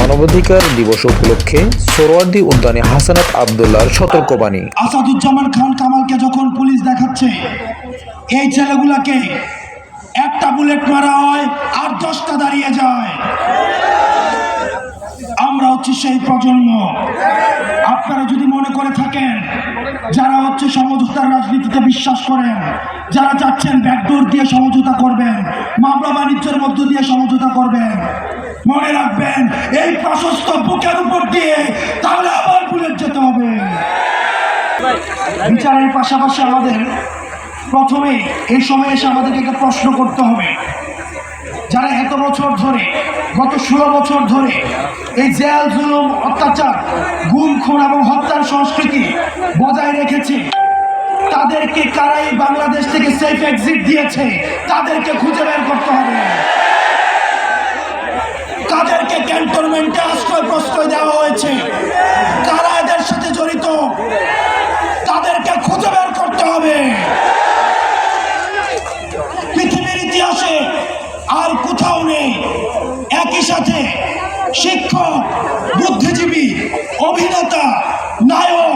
মানবাধিকার দিবস উপলক্ষে সোহরাওয়ার্দী উদ্যানে হাসানাত আবদুল্লাহর সতর্কবাণী। আসাদুজ্জামান খান কামালকে যখন পুলিশ দেখাচ্ছে, এই ছেলেগুলাকে একটা বুলেট মারা হয় আর দশটা দাঁড়িয়ে যায়। আমরা হচ্ছে সেই প্রজন্ম। আপনারা যদি মনে করে থাকেন, যারা হচ্ছে সমঝোতার রাজনীতিতে বিশ্বাস করেন, যারা চাচ্ছেন ব্যাকডোর দিয়ে সমঝোতা করবেন, মামলা বাণিজ্যের মধ্য দিয়ে সমঝোতা করবেন মনে রাখবেন, এই প্রশস্ত বুকের উপর দিয়ে তাহলে আবার বুলেট যেতে হবে। বিচারের পাশাপাশি আমাদের প্রথমে এই সময় এসে আমাদেরকে একটা প্রশ্ন করতে হবে। যারা এত বছর ধরে, গত ষোলো বছর ধরে এই জেল, জুলুম, অত্যাচার, গুম, খুন এবং হত্যার সংস্কৃতি বজায় রেখেছে, তাদেরকে কারাই বাংলাদেশ থেকে সেফ এক্সিট দিয়েছে, তাদেরকে খুঁজে বের করতে হবে। কাদেরকে ক্যান্টনমেন্টে আশ্রয় প্রশ্রয় দেওয়া হয়েছে। কারা এদের সাথে জড়িত? তাদেরকে খুঁজে বের করতে হবে। পৃথিবীর ইতিহাসে আর কোথাও নেই। একই সাথে শিক্ষক, বুদ্ধিজীবী, অভিনেতা, নায়ক,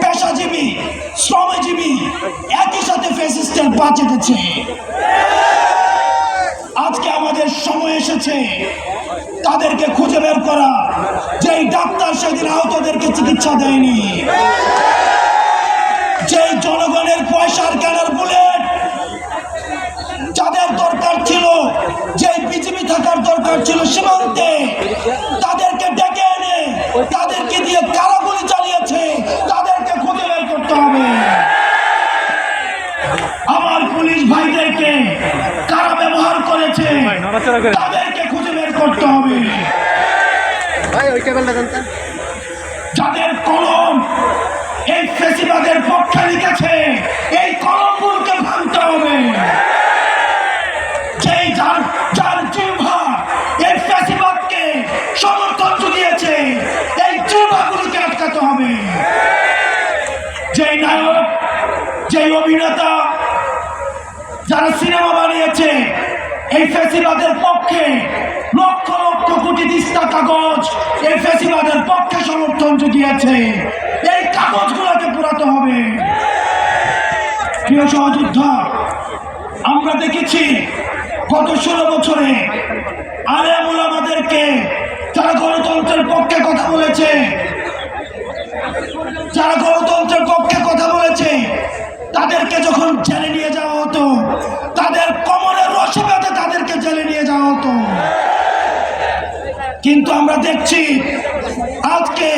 পেশাজীবী, শ্রমজীবী একই সাথে ফেসিস্টের পা চেটেছে আজকে আমাদের সময় এসেছে। তাদেরকে খুঁজে বের করা। যেই ডাক্তার সেদিন আহতদেরকে চিকিৎসা দেয়নি। যেই জনগণের পয়সার কেনার বুলেট যাদের দরকার ছিল যে বিজেপি থাকার দরকার ছিল সীমান্তে তাদেরকে ডেকে এনে তাদেরকে দিয়ে কারাগুলি চালিয়েছে তাদেরকে খুঁজে বের করতে হবে। আমার পুলিশ ভাইদেরকে কারা ব্যবহার করেছে করতে হবে। যাদের কলম এই ফেসিবাদের পক্ষে লিখেছে এই কলমগুলোকে ভাঙতে হবে। যেই যার যার জিহ্বা এই ফ্যাসিবাদকে সমর্থন জুগিয়েছে এই জিহ্বাগুলোকে আটকাতে হবে। যেই নায়ক যেই অভিনেতা যারা সিনেমা বানিয়েছে এই ফ্যাসিবাদের পক্ষে লক্ষ লক্ষ কোটি দিস্তা কাগজ এই ফ্যাসিবাদের পক্ষে সমর্থন জুগিয়েছে। এই কাগজগুলোকে পুরাতে হবে। প্রিয় সহযোদ্ধা, আমরা দেখেছি গত ষোলো বছরে আলেমুল আমাদেরকে তারা গণতন্ত্রের পক্ষে কথা বলেছে কিন্তু আমরা দেখছি আজকে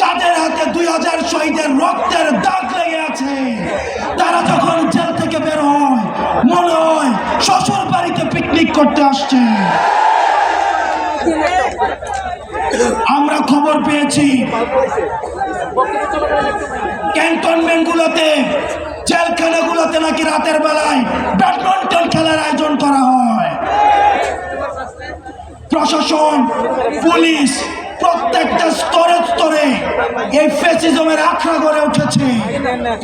যাদের হাতে দুই হাজার শহীদের রক্তের দাগ লেগে আছে। তারা যখন জেল থেকে বের হয়, মনে হয় শ্বশুর বাড়িতে পিকনিক করতে আসছে। আমরা খবর পেয়েছি ক্যান্টনমেন্ট গুলোতে জেলখানাগুলোতে নাকি রাতের বেলায় ব্যাডমিন্টন খেলার আয়োজন করা হয়। প্রশাসন, পুলিশ প্রত্যেকটা স্তরে স্তরে এই ফেসিজমের আখড়া গড়ে উঠেছে।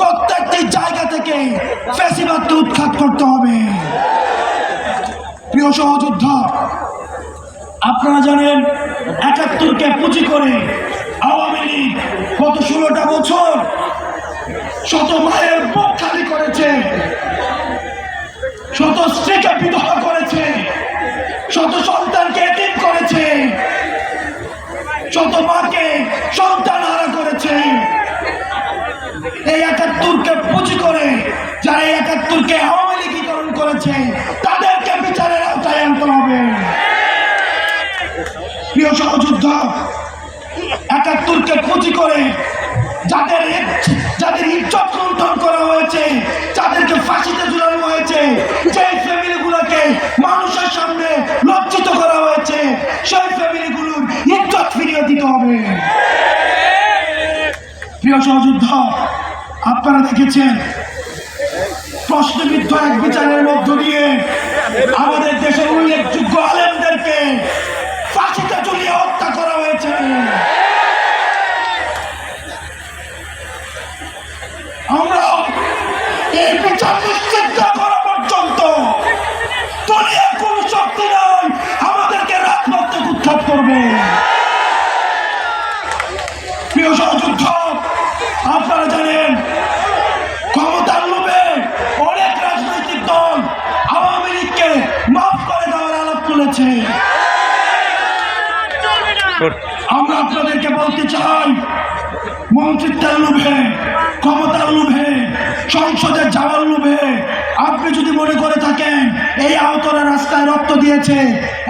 প্রত্যেকটি জায়গা থেকে ফেসিবাদকে উৎখাত করতে হবে। প্রিয় সহযোদ্ধা, আপনারা জানেন একাত্তরকে পুঁজি করে আওয়ামী লীগ গত ষোলোটা বছর শত মায়ের বুক খালি করেছে। শত স্ত্রীকে বিধবা শত মাকে সন্তান হারা করেছে, এই একাত্তরকে পুঁজি করে, যারা এই একাত্তরকে আওয়ামী লীগীকরণ করেছে, তাদেরকে বিচারের আওতায় আনতে হবে। প্রিয় সহযোদ্ধা, একাত্তরকে পুঁজি করে যাদের যাদের ইজ্জত লুণ্ঠন করা হয়েছে যাদেরকে ফাঁসিতে ঝুলানো হয়েছে যে ফ্যামিলিগুলোকে মানুষের সামনে লজ্জিত করা হয়েছে, সেই ফ্যামিলিগুলোর ইজ্জত ফিরিয়ে দিতে হবে। প্রিয় সহযোদ্ধা, আপনারা দেখেছেন, প্রশ্নবিদ্ধ এক বিচারের মধ্য দিয়ে আমাদের দেশের উল্লেখযোগ্য আলেমদেরকে ফাঁসিতে ঝুলিয়ে হত্যা করা হয়েছে। আমরা এই বিচার নিশ্চিত না করা পর্যন্ত দলীয় কোন শক্তি নয় আমাদেরকে রাজপথে উৎখাত করবে আমরা আপনাদেরকে বলতে চাই, মন্ত্রিত্বের লোভে, ক্ষমতার লোভে সংসদে যাওয়ার লোভে আপনি যদি মনে করে থাকেন, এই আহতরা রাস্তায় রক্ত দিয়েছে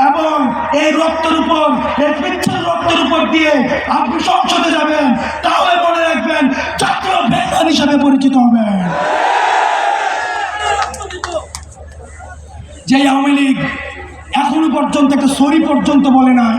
এবং এই রক্তের উপর, এই পিচ্ছের রক্তের উপর দিয়ে আপনি সংসদে যাবেন, তাহলে মনে রাখবেন ছাত্র ভেঙ্গান হিসাবে পরিচিত হবেন। যে আওয়ামী লীগ এখনও পর্যন্ত একটা সরি পর্যন্ত বলে নাই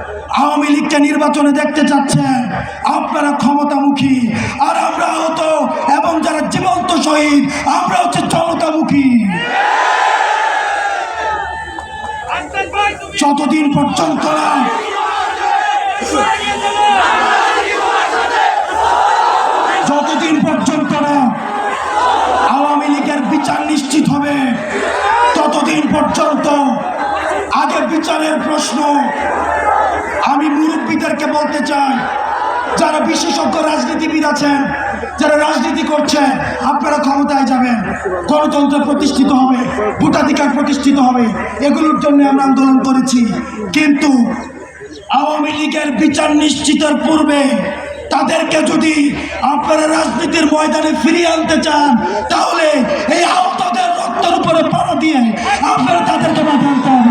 আওয়ামী লীগকে নির্বাচনে দেখতে চাচ্ছেন আপনারা ক্ষমতামুখী। আর আমরা হতো এবং যারা জীবন্ত শহীদ, আমরা হচ্ছে জনতামুখী। যতদিন পর্যন্ত না যতদিন পর্যন্ত না আওয়ামী লীগের বিচার নিশ্চিত হবে, ততদিন পর্যন্ত আগে বিচারের প্রশ্ন বলতে চাই, যারা বিশেষজ্ঞ রাজনীতিবিদ আছেন, যারা রাজনীতি করছেন, আপনারা ক্ষমতায় যাবেন। গণতন্ত্র প্রতিষ্ঠিত হবে, ভোটাধিকার প্রতিষ্ঠিত হবে, এগুলোর জন্য আমরা আন্দোলন করেছি। কিন্তু আওয়ামী লীগের বিচার নিশ্চিতের পূর্বে তাদেরকে যদি আপনারা রাজনীতির ময়দানে ফিরিয়ে আনতে চান, তাহলে এই আহতদের রক্তের উপরে পাড়া দিয়ে আপনারা তাদেরকে মাঠে আনতে হবে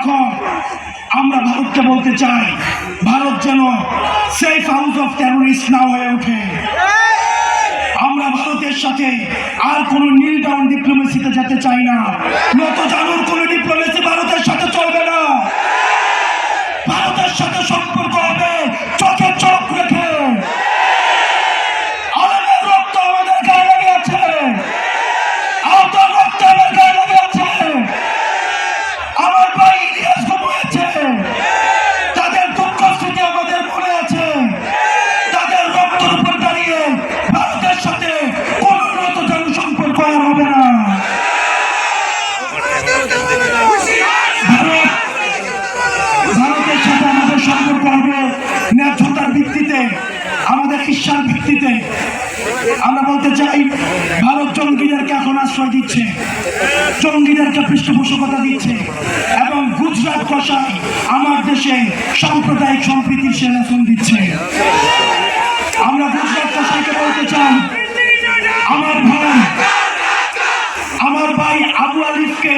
এখন আমরা ভারতকে বলতে চাই, ভারত যেন সেফ হাউস অফ টেরোরিস্ট না হয়ে ওঠে। আমরা ভারতের সাথে আর কোনো নীল ডাউন ডিপ্লোমেসিতে যেতে চাই না। নত জানুর কোনো ডিপ্লোমেসি ভারতের সাথে চলবে না ভারতের সাথে সম্পর্ক হবে চোখে চোখ রেখে আলমের রক্ত আমাদের গায়ে লেগে আছে আহতার রক্ত আমার গায়ে লেগে আছে আমার ভাই ইতিহাস ঘুমিয়েছে তাদের দুঃখ স্মৃতি আমাদের মনে আছে তাদের রক্তের উপর দাঁড়িয়ে ভারতের সাথে কোন উন্নত জন সম্পর্ক আর হবে না ভারত ভারতের সাথে আমাদের সম্পর্ক হবে ন্যায্যতার ভিত্তিতে আমাদের ঈর্ষার ভিত্তিতে আমরা বলতে চাই, ভারত জঙ্গিদেরকে এখন আশ্রয় দিচ্ছে, জঙ্গিদেরকে পৃষ্ঠপোষকতা দিচ্ছে, এবং গুজরাট কষাই আমার দেশে সাম্প্রদায়িক সম্প্রীতির সেনাসন দিচ্ছে। আমরা গুজরাট কষাইকে বলতে চাই, আমার ভাই আমার ভাই আবু আলিফকে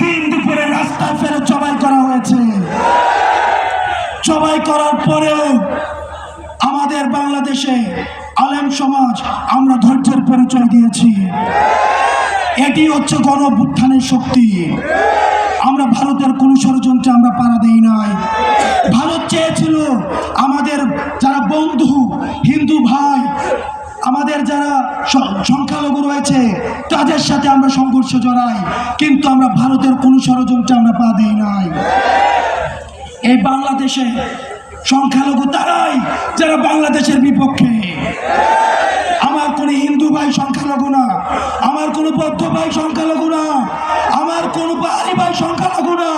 দিন দুপুরে রাস্তায় ফেরত জবাই করা হয়েছে। জবাই করার পরেও আমাদের বাংলাদেশে আলেম সমাজ, আমরা ধৈর্যের পরিচয় দিয়েছি। এটি হচ্ছে গণ শক্তি। আমরা ভারতের কোনো ষড়যন্ত্রে আমরা পাড়া দেই নাই। ভারত চেয়েছিল আমাদের যারা বন্ধু, হিন্দু ভাই, আমাদের যারা সংখ্যালঘু রয়েছে, তাদের সাথে আমরা সংঘর্ষ জড়াই। কিন্তু আমরা ভারতের কোনো ষড়যন্ত্রে আমরা পা দেই নাই। এই বাংলাদেশে সংখ্যালঘু তারাই যারা বাংলাদেশের বিপক্ষে। আমার কোনো হিন্দু ভাই সংখ্যালঘু না, আমার কোনো বৌদ্ধ ভাই সংখ্যালঘু না, আমার কোনো বাহারি ভাই সংখ্যালঘু না,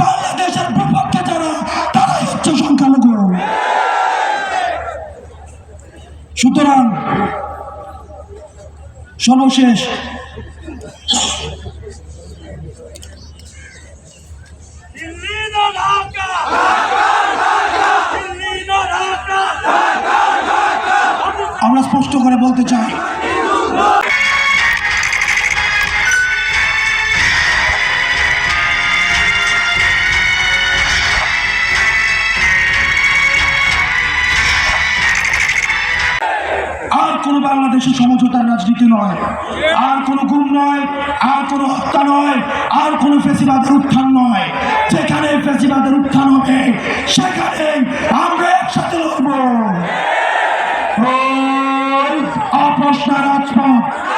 বাংলাদেশের বিপক্ষে যারা, তারাই হচ্ছে সংখ্যালঘু। সুতরাং সর্বশেষ আমরা করে বলতে চাই। আর কোনো বাংলাদেশের সমঝোতার রাজনীতি নয়। আর কোনো গুম নয়, আর কোনো হত্যা নয়, আর কোনো ফেসিবাদের উত্থান নয়। যেখানে ফেসিবাদের উত্থান হবে সেখানে আমরা একসাথে লড়ব। অপ্রশ্ন রাজপথ